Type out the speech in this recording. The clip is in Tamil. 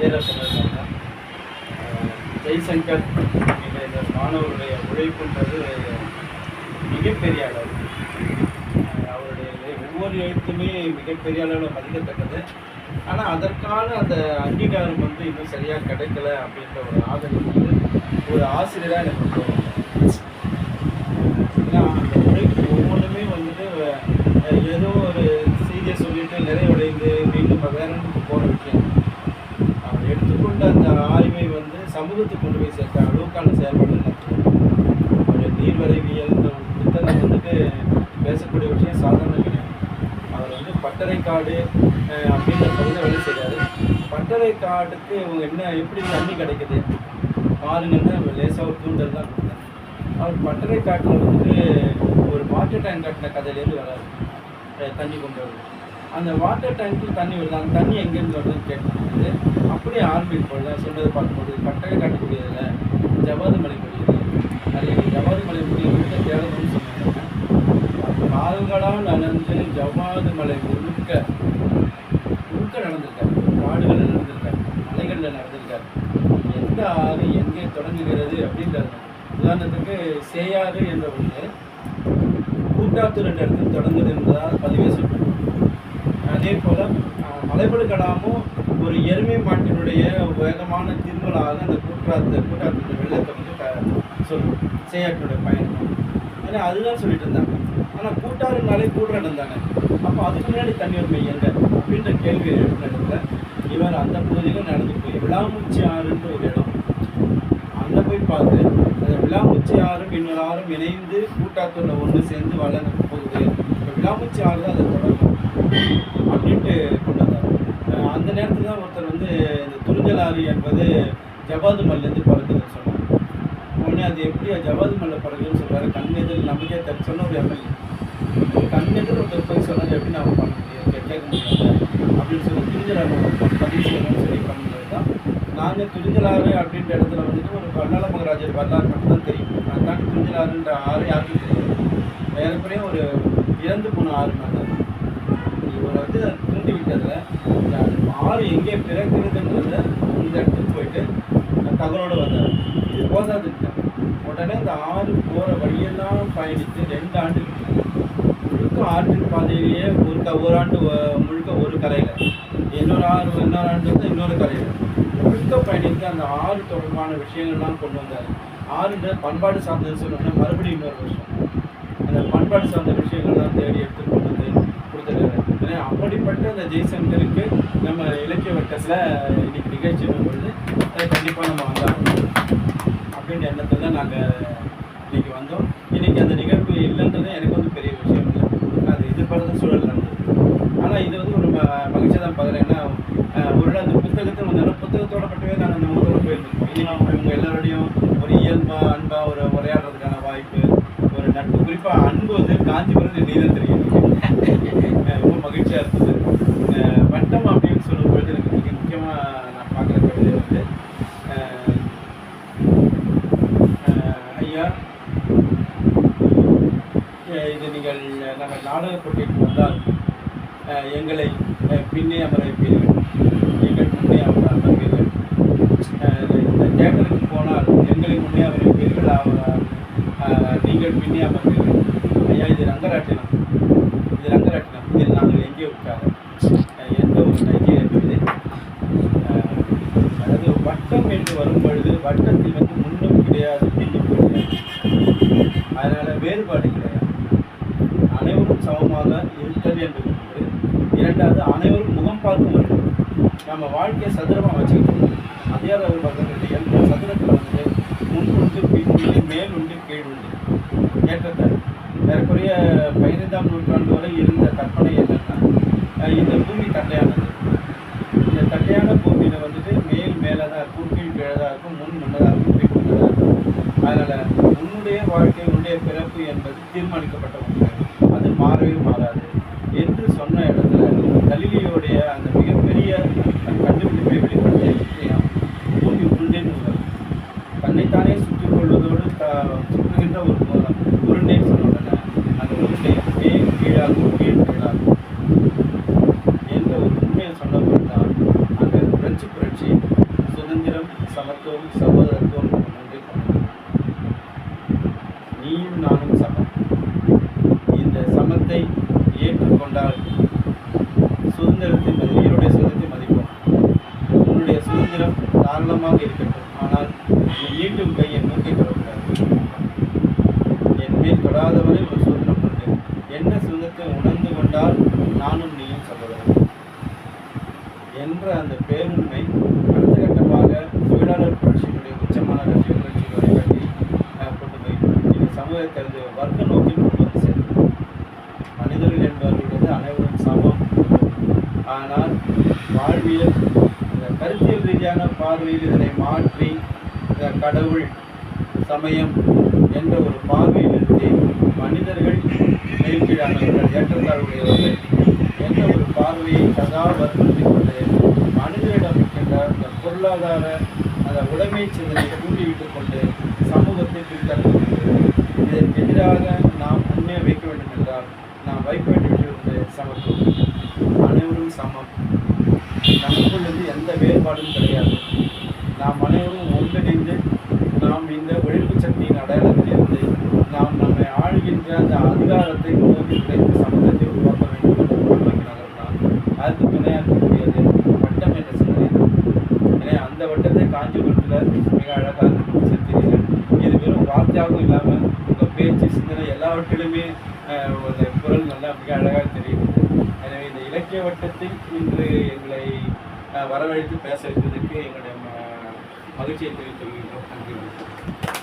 ஜெயராஜ் சொல்லியிருக்காங்க ஜெய்சங்கர் என்ற இந்த மாணவருடைய உழைப்புன்றது மிகப்பெரிய அளவு. அவருடைய ஒவ்வொரு எழுத்துமே மிகப்பெரிய அளவில் மதிக்கத்தக்கது ஆனால் அதற்கான அந்த அங்கீகாரம் வந்து இன்னும் சரியாக கிடைக்கல அப்படின்ற ஒரு ஆதரவு வந்து ஒரு ஆசிரியராக எனக்கு தோணும் ஏன்னா அந்த உழைப்பு ஒவ்வொன்றுமே வந்துட்டு அஹ், ஏதோ ஒரு செய்தியை சொல்லிட்டு நிறைவடைந்து மீண்டும் வேற இடத்துக்கு போகிற விஷயம் அவர் எடுத்துக்கொண்ட அந்த ஆய்வை சமூகத்தை கொண்டு போய் சேர்க்க அளவுக்கான செயல்பாடு அவருடைய நீர்வரைவியல் இந்த புத்தகம் வந்துட்டு பேசக்கூடிய விஷயம் சாதாரண கிடையாது அவர் வந்து பட்டறைக்காடு அப்படின்ற பகுதியில் வேலை செய்கிறாரு பட்டறைக்காடுக்கு இவங்க என்ன எப்படி தண்ணி கிடைக்குது? பாருங்கன்னு லேசாக ஒரு தூண்டல் தான் கொடுத்தாரு. அவர் பட்டறைக்காட்டில் வந்துட்டு ஒரு வாட்டர் டேங்க் கட்டின கதையிலேருந்து வராது தண்ணி கொண்டு வருது அந்த வாட்டர் டேங்க்கில் தண்ணி வருது. அந்த தண்ணி எங்கேருந்து வருதுன்னு கேட்கும்போது அப்படியே ஆரம்பிப்போம்ல சொல்கிறது பார்க்கும்போது பட்டறை காட்டக்கூடியதில் ஜவாது மலை முடியுது அது ஜவாது மலை முடியுது தேவதம்னு சொன்னாங்க. அப்போ நடந்து ஜவாது மலை முழுக்க முழுக்க நடந்திருக்காரு. காடுகளில் நடந்திருக்காரு. மலைகளில் நடந்திருக்காரு. எந்த ஆறு எங்கே தொடங்குகிறது அப்படின்றது உதாரணத்துக்கு சேயாறு என்ற ஒன்று கூட்டாத்தூர் என்ற இடத்தில் தொடங்குது என்பதால் பதிவே சொல்றேன் அதே போல் மலைபடு கடாமும் ஒரு எருமை மாட்டினுடைய வேகமான திருமலாக அந்த கூட்டாத்து கூட்டாத்து வெள்ளத்தை வந்து க- சொல்லும் பயணம் ஏன்னா அதுதான் சொல்லிட்டு இருந்தாங்க ஆனால் கூட்டாறுனாலே கூடுற இருந்தாங்க தானே? அப்போ அதுக்கு முன்னாடி தண்ணி உரிமை எங்க அப்படின்ற கேள்வி எழுப்பின இடத்துல இவர் அந்த பகுதியில் நடந்து போய் விழாமூச்சி ஆறுன்ற ஒரு இடம். அங்கே போய் பார்த்து அந்த விழாமூச்சி ஆறும் இன்னொரு ஆறும் இணைந்து கூட்டாத்தூர்ல ஒன்று சேர்ந்து வளர்ந்து போகுது. இப்போ விழாமூச்சி ஆறு தான் அதை தொடங்கும். அப்படின்ட்டு கொண்டு வந்தார் அந்த நேரத்தில் தான் ஒருத்தர் வந்து இந்த துணிஞ்சல் ஆறு என்பது ஜவாது மல்லேருந்து பிறகுதுன்னு சொன்னார் உடனே அது எப்படி ஜவாது மல்ல பிறகுன்னு சொல்கிறாரு கண் எதிர் நம்பிக்கை தர சொன்ன ஒரு எம்எல்ஏ. கண் எதிர் ஒருத்தர் போய் சொன்னது எப்படி நான் பண்ண முடியும்? கேட்க முடியாது. அப்படின்னு சொல்லி துறிஞ்சல் பதிவு செய்யணும்னு சொல்லி பண்ணுறது தான் நாங்கள் துணிஞ்சலாறு அப்படின்ற இடத்துல வந்துட்டு ஒரு வல்லாள மகராஜர் வரலாறு மட்டும்தான் தெரியும். நான் தாண்டி ஆறு யாருக்கும் தெரியாது. ஏறக்குறைய ஒரு இறந்து போன ஆறு மாதிரி தான் விட்டதில் இந்த ஆறு எங்கே பிறக்கிறதுன்றத இந்த இடத்துக்கு போயிட்டு தகவலோடு வந்தார். இது போதாதுங்க உடனே இந்த ஆறு போகிற வழியெல்லாம் பயணித்து ரெண்டு ஆண்டு முழுக்க ஆற்றின் பாதையிலேயே ஒரு க ஒரு ஆண்டு முழுக்க ஒரு கலையில் இன்னொரு ஆறு இன்னொரு ஆண்டு வந்து இன்னொரு கலையில் முழுக்க பயணித்து அந்த ஆறு தொடர்பான விஷயங்கள்லாம் கொண்டு வந்தார். ஆறுன்ற பண்பாடு சார்ந்தது சொல்லணும்னா மறுபடியும் இன்னொரு வருஷம். அந்த பண்பாடு சார்ந்த விஷயங்கள்லாம் தேடி எடுத்து கொண்டு வந்து கொடுத்துருக்காரு. ஏன்னா அப்படிப்பட்ட அந்த ஜெய்சங்கருக்கு நம்ம இலக்கிய வட்டத்தில் இன்னைக்கு நிகழ்ச்சி பொழுது அதை கண்டிப்பாக நம்ம வந்தாகணும் அப்படின்ற எண்ணத்தில் தான் நாங்கள் இன்னைக்கு வந்தோம். இன்னைக்கு அந்த நிகழ்வு இல்லைன்றது எனக்கு வந்து பெரிய விஷயம் இல்லை. அது எதிர்பார்த்த சூழல் நடந்தது ஆனால் இது வந்து ஒரு மகிழ்ச்சியாக தான் பார்க்குறேன் ஏன்னா ஒரு நாள் அந்த புத்தகத்தை வந்தாலும் புத்தகத்தோட மட்டுமே நாங்கள் அந்த முகத்தோட போயிருந்தோம் இனி இவங்க எல்லாரோடையும் ஒரு இயல்பாக அன்பாக ஒரு உரையாடுறதுக்கான வாய்ப்பு ஒரு நட்பு குறிப்பாக அன்பு வந்து காஞ்சிபுரம் நீதான் தெரியும் அஹ் ரொம்ப மகிழ்ச்சியாக இருந்தது அஹ் வட்டம் அப்படின்னு சொல்லும் பொழுது எனக்கு மிக முக்கியமாக நான் பார்க்குற கவிதை வந்து அஹ் அஹ் ஐயா அஹ் இது நீங்கள் நாங்கள் நாடக போட்டிக்கு வந்தால் எங்களை பின்னே அமர வைப்பீர்கள் எங்கள் முன்னே அமர அமர்வீர்கள் இந்த தேட்டருக்கு போனால் எங்களை முன்னே அமர வைப்பீர்கள் நீங்கள் பின்னே அமர்வீர்கள். ஐயா இது ரங்கராட்டினம். இது ரங்கராட்டினம். இதில் நாங்கள் எங்கே உட்கார எந்த ஒரு நைஜீரிய அதாவது வட்டம் என்று வரும் பொழுது வட்டத்தில் வந்து முன்னும் கிடையாது பின்னும் கிடையாது. அதனால வேறுபாடு கிடையாது. சமமாக இருத்தல் என்று ஒன்று இரண்டாவது அனைவரும் முகம் பார்க்க வேண்டும் நம்ம வாழ்க்கையை சதுரமாக வச்சுக்கிட்டு அதிகார பக்கத்தில் எந்த சதுரத்தில் வந்து முன் உண்டு மேல் உண்டு கீழ் உண்டு ஏற்றத்தாழ் ஏறக்குறைய பதினைந்தாம் நூற்றாண்டு வரை இருந்த கற்பனை என்னன்னா இந்த பூமி தட்டையானது. இந்த தட்டையான பூமியில் வந்துட்டு மேல் மேலே தான் இருக்கும் கீழ் கீழே தான் இருக்கும் முன் முன்னதாக இருக்கும் பின் முன்னதாக இருக்கும். அதனால் உன்னுடைய வாழ்க்கை உன்னுடைய பிறப்பு என்பது தீர்மானிக்கப்பட்ட ஒன்று அது மாறவே மாறாது என்று சொன்ன இடத்துல கலிலியோடைய அந்த மிகப்பெரிய கண்டுபிடிப்பை வெளிப்படுத்திய விஷயம் பூமி உருண்டேன்னு உள்ளது தன்னைத்தானே சுற்றிக் கொள்வதோடு த சுற்றுகின்ற ஒரு மூலம் உருண்டைன்னு சொன்ன உடனே அந்த உருண்டை மேல் கீழாகும் கீழ் கீழாகும் என்ற ஒரு உண்மையை சொன்னபோது தான் அந்த பிரெஞ்சு புரட்சி சமத்துவம் சகோதரத்துவம் ஒன்றை கொண்டது நீயும் நானும் சமம் இந்த சமத்தை கொண்டால் சுதந்திரத்தை என்னுடைய உயிருடைய சுதந்திரத்தை மதிப்போம். உன்னுடைய சுதந்திரம் தாராளமாக இருக்கட்டும். ஆனால் நீ நீட்டும் கை என் நோக்கி தொடக்கூடாது. என் மேல் தொடாதவரை ஒரு சுதந்திரம் உண்டு. என்ன சுதந்திரத்தை உணர்ந்து கொண்டால் நானும் நீயும் சகோதரன். என்ற அந்த பேருண்மை அடுத்த கட்டமாக தொழிலாளர் புரட்சியினுடைய உச்சமான கட்சி புரட்சி வழிகாட்டி கொண்டு போய் இந்த சமூகத்தை வர்க்க நோக்கில் கொண்டு வந்து சேர்த்தது மனிதர்கள் என்பவர்கள் வந்து அனைவரும் சமம் ஆனால் அறிவியல் இந்த கருத்தியல் ரீதியான பார்வையில் இதனை மாற்றி இந்த கடவுள் சமயம் என்ற ஒரு பார்வையிலிருந்து மனிதர்கள் மேல்கீழானவர்கள் ஏற்றத்தாழ்வுடையவர்கள் என்ற ஒரு பார்வையை சதா வற்புறுத்தி கொண்டு மனிதரிடம் இருக்கின்ற அந்த பொருளாதார அந்த உடைமை சிந்தனை தூண்டிவிட்டுக் கொண்டு சமூகத்தை பிரித்தளிக்கிறது இதற்கு எதிராக நாம் முன்னே வைக்க வேண்டும் என்றால் நாம் வைக்க வேண்டிய சமத்துவம். அனைவரும் சமம். நமக்குள் எந்த வேறுபாடும் கிடையாது. நாம் அனைவரும் ஒன்றிணைந்து நாம் இந்த ஒழிப்பு சக்தியின் அடையாளத்திலிருந்து நாம் நம்மை ஆழ்கின்ற அந்த அதிகாரத்தை நோக்கி கிடைத்து சமூகத்தை உருவாக்க வேண்டும் என்று முன்னோக்கி நகர்ந்தால் அதுக்கு துணையாக இருக்கக்கூடியது வட்டம் என்ற சிந்தனை எனவே அந்த வட்டத்தை காஞ்சிபுரத்தில் மிக அழகாக செலுத்தினீர்கள் இது வெறும் வார்த்தையாகவும் இல்லாமல் உங்கள் பேச்சு சிந்தனை எல்லாவற்றிலுமே ஒரு குரல் நல்லா மிக அழகாக தெரியும் இலக்கிய வட்டத்தில் இன்று எங்களை வரவழைத்து பேச வைத்ததற்கு எங்களுடைய மகிழ்ச்சியை தெரிவித்துக் கொள்கிறோம். நன்றி வணக்கம்.